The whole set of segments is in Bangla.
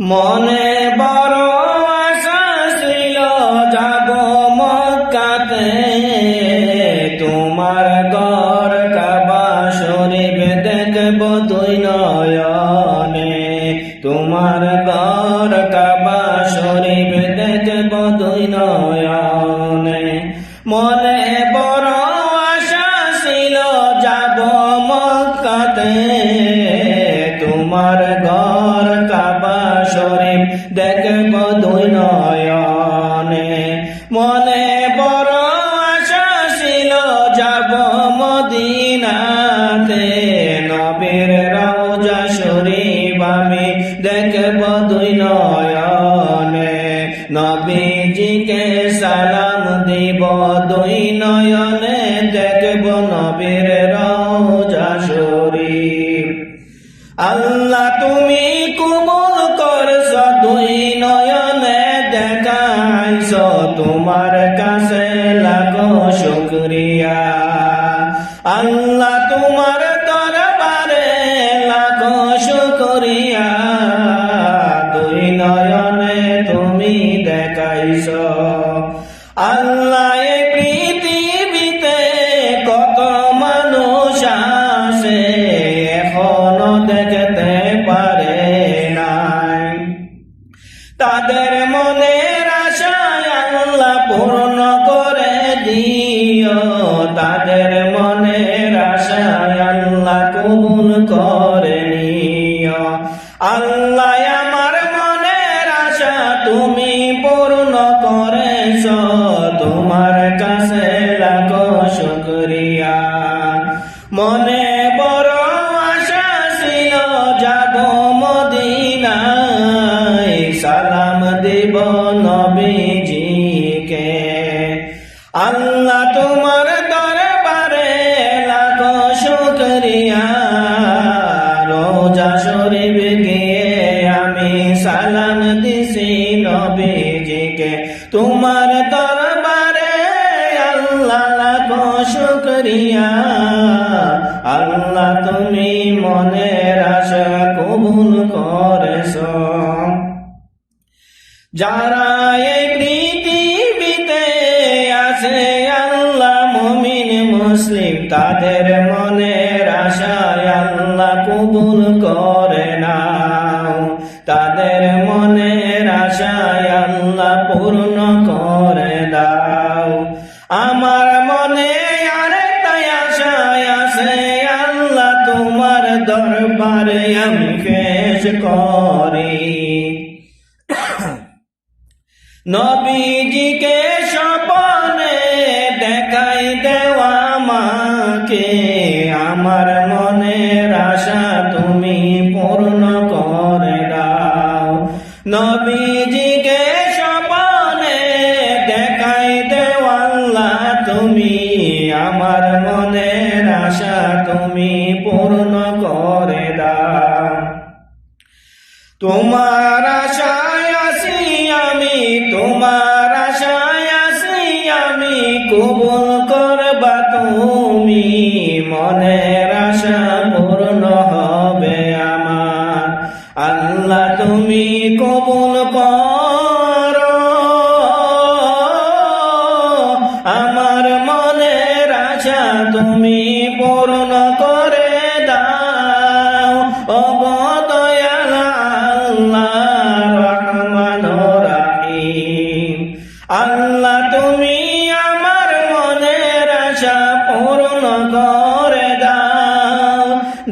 মনে বড় আশা যাব মক্কাতে। তোমার ঘর কাবা শরীফ দেখব দুই নয়নে। তোমার ঘর কাবা দেখব দুই নয়নে। মনে মদিনাতে নবীর রওজা শরীফ আমি দেখব দুই নয়নে। নবীজিকে সালাম দিব দুই নয়নে। আল্লাহ তোমার দরবারে লাগো শুকরিয়া। দুই নয়নে তুমি দেখাইছ। আল্লাহ মনের আশায় আল্লাহ কবুল করে নিও। আল্লাহ আমার মনের আশা তুমি পূর্ণ করেছ তোমার দরবারে আল্লাহ শুক্রিয়া। আল্লাহ তুমি মনের আশা কবুল করেছ। যারা এই পৃথিবীতে আছে আল্লাহ, মুমিন, মুসলিম, তাদের মনের আশায় আল্লাহ কবুল করে আমি পেশ করি। নবীজিকে স্বপনে দেখাই দেওয়া মাকে তোমার আশায় আসি আমি, তোমার আশায় আসি আমি, কবুল করবা তুমি। মনের আশা পূর্ণ হবে আমার। আল্লাহ, তুমি কবুল করো। আমার মনের আশা তুমি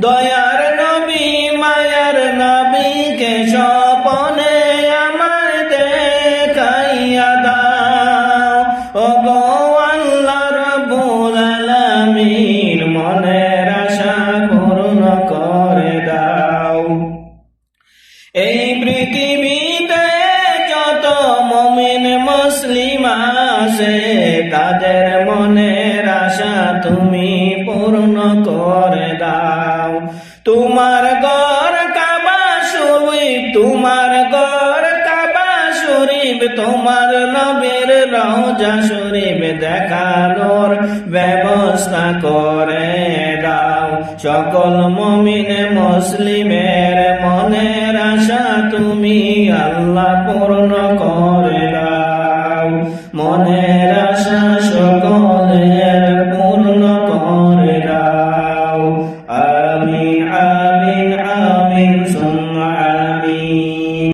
দয়ার নবী, মায়ার নবীকে স্বপনে আমার দেখাইয়া দাও। ও গো আল্লাহ রব্বুল আলামিন, মনের আশা করে দাও। এই পৃথিবীতে যত মমিন, মুসলিম আছে, তাদের তোমার নবীর রওজা শরীফ দেখানোর ব্যবস্থা করে দাও। সকল মমিন মুসলিমের মনে আশা তুমি আল্লাহ পূর্ণ করে দাও।